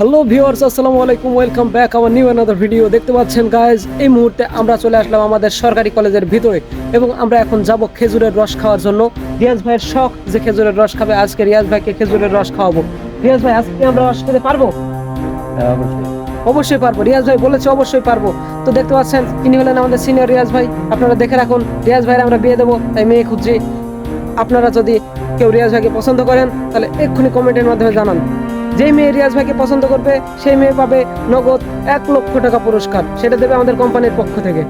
Hello viewers আসসালামু আলাইকুম welcome back our new another video দেখতে পাচ্ছেন গাইজ এই মুহূর্তে আমরা চলে আসলাম আমাদের সরকারি কলেজের ভিতরে এবং আমরা এখন যাব খেজুরের রস খাওয়ার জন্য। রিয়াজ ভাইয়ের শখ যে খেজুরের রস খাবে আজকে রিয়াজ ভাইকে খেজুরের রস খাওয়াবো। রিয়াজ ভাই আজকে আমরা রস খেতে পারব? অবশ্যই। পারব। রিয়াজ ভাই বলেছে অবশ্যই পারব। তো দেখতে পাচ্ছেন তিনি হলেন আমাদের সিনিয়র রিয়াজ ভাই। আপনারা দেখে রাখুন রিয়াজ ভাইয়ের আমরা বিয়ে দেবো তাই মেয়ে খুঁজছি। আপনারা যদি কেউ রিয়াজ ভাইকে পছন্দ করেন তাহলে এক্ষুনি কমেন্টের মাধ্যমে জানান। যেই মেয়ে রিয়াজ ভাইকে পছন্দ করবে, সেই মেয়ে পাবে নগদ এক লক্ষ টাকা পুরস্কার। সেটা দেবে আমাদের কোম্পানির পক্ষ থেকে।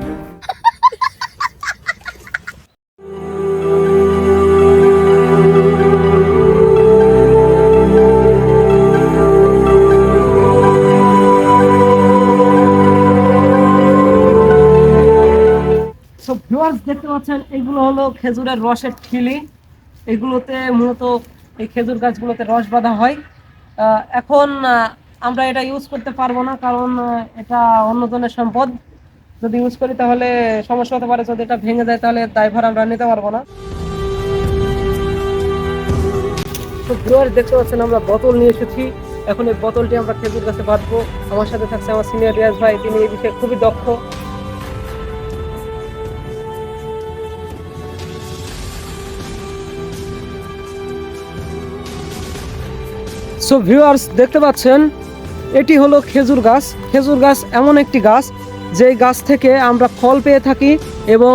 দেখতে পাচ্ছেন, এগুলো হলো খেজুরের রসের ঠিলি এগুলোতে মূলত এই খেজুর গাছগুলোতে রস বাঁধা হয়। এখন আমরা এটা ইউজ করতে পারব না, কারণ এটা অন্যজনের সম্পদ। যদি ইউজ করি তাহলে সমস্যা হতে পারে, যদি এটা ভেঙে যায় তাহলে দায়ভার আমরা নিতে পারব না। দেখতে পাচ্ছেন, আমরা বোতল নিয়ে এসেছি। এখন এই বোতলটি আমরা খেজুর গাছে বাঁধবো আমার সাথে থাকছে আমার সিনিয়র রিয়াজ ভাই, তিনি এই বিষয়ে খুবই দক্ষ। সো ভিউয়ার্স দেখতে পাচ্ছেন, এটি হলো খেজুর গাছ। খেজুর গাছ এমন একটি গাছ, যেই গাছ থেকে আমরা ফল পেয়ে থাকি এবং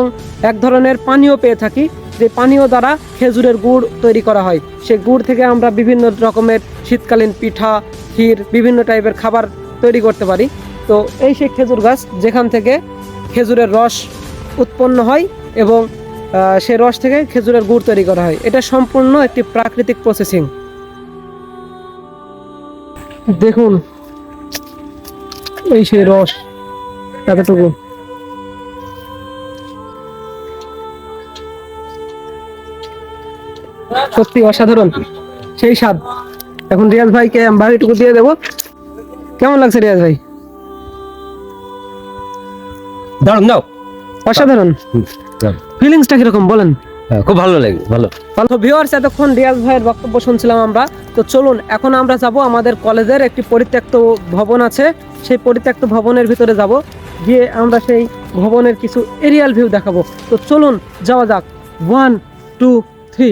এক ধরনের পানীয় পেয়ে থাকি। যে পানীয় দ্বারা খেজুরের গুড় তৈরি করা হয়। সেই গুড় থেকে আমরা বিভিন্ন রকমের শীতকালীন পিঠা, ক্ষীর, বিভিন্ন টাইপের খাবার তৈরি করতে পারি। তো এই সেই খেজুর গাছ, যেখান থেকে খেজুরের রস উৎপন্ন হয় এবং সেই রস থেকে খেজুরের গুড় তৈরি করা হয়। এটা সম্পূর্ণ একটি প্রাকৃতিক প্রসেসিং দেখুন। এই সেই রস এতটুকু। সত্যি অসাধারণ সেই স্বাদ। এখন রিয়াজ ভাইকে আমি বাড়িটুকু দিয়ে দেবো। কেমন লাগছে রিয়াজ ভাই? দারুণ দাও। অসাধারণ। ফিলিংসটা কীরকম বলেন। হ্যাঁ, খুব ভালো লাগে ভালো। তো ভিউয়ার্স, এতক্ষণ রিয়াজ ভাইয়ের বক্তব্য শুনছিলাম আমরা। তো চলুন, এখন আমরা যাব আমাদের কলেজের একটি পরিত্যক্ত ভবন আছে। সেই পরিত্যক্ত ভবনের ভিতরে যাব। গিয়ে আমরা সেই ভবনের কিছু এরিয়াল ভিউ দেখাবো। তো চলুন, যাওয়া যাক। One two three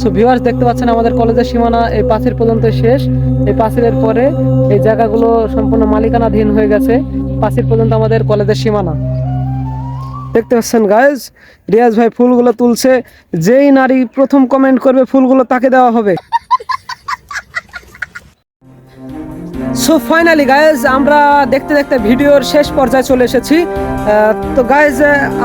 so viewers দেখতে পাচ্ছেন আমাদের কলেজের সীমানা এই পাঁচিল পর্যন্ত শেষ। এই পাঁচিলের পরে এই জায়গাগুলো সম্পূর্ণ মালিকানাধীন হয়ে গেছে। পাঁচিল পর্যন্ত আমাদের কলেজের সীমানা। দেখতে পাচ্ছেন গায়েজ রিয়াজ ভাই ফুলগুলো তুলছে। যেই নারী প্রথম কমেন্ট করবে, ফুলগুলো তাকে দেওয়া হবে। সো ফাইনালি গাইজ আমরা দেখতে দেখতে ভিডিওর শেষ পর্যায়ে চলে এসেছি। তো গাইজ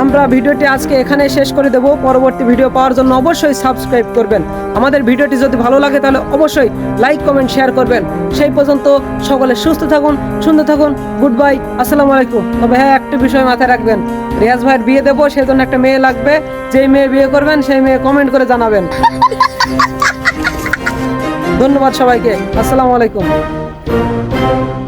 আমরা ভিডিওটি আজকে এখানে শেষ করে দেব। পরবর্তী ভিডিও পাওয়ার জন্য অবশ্যই সাবস্ক্রাইব করবেন। আমাদের ভিডিওটি যদি ভালো লাগে তাহলে অবশ্যই লাইক কমেন্ট শেয়ার করবেন। সেই পর্যন্ত সকলে সুস্থ থাকুন সুন্দর থাকুন। গুড বাই আসসালামু আলাইকুম। তবে হ্যাঁ একটা বিষয় মাথায় রাখবেন। রিয়াজ ভাইয়ের বিয়ে দেবো সেই জন্য একটা মেয়ে লাগবে। যেই মেয়ে বিয়ে করবেন সেই মেয়ে কমেন্ট করে জানাবেন। ধন্যবাদ সবাইকে। আসসালামু আলাইকুম। Thank you.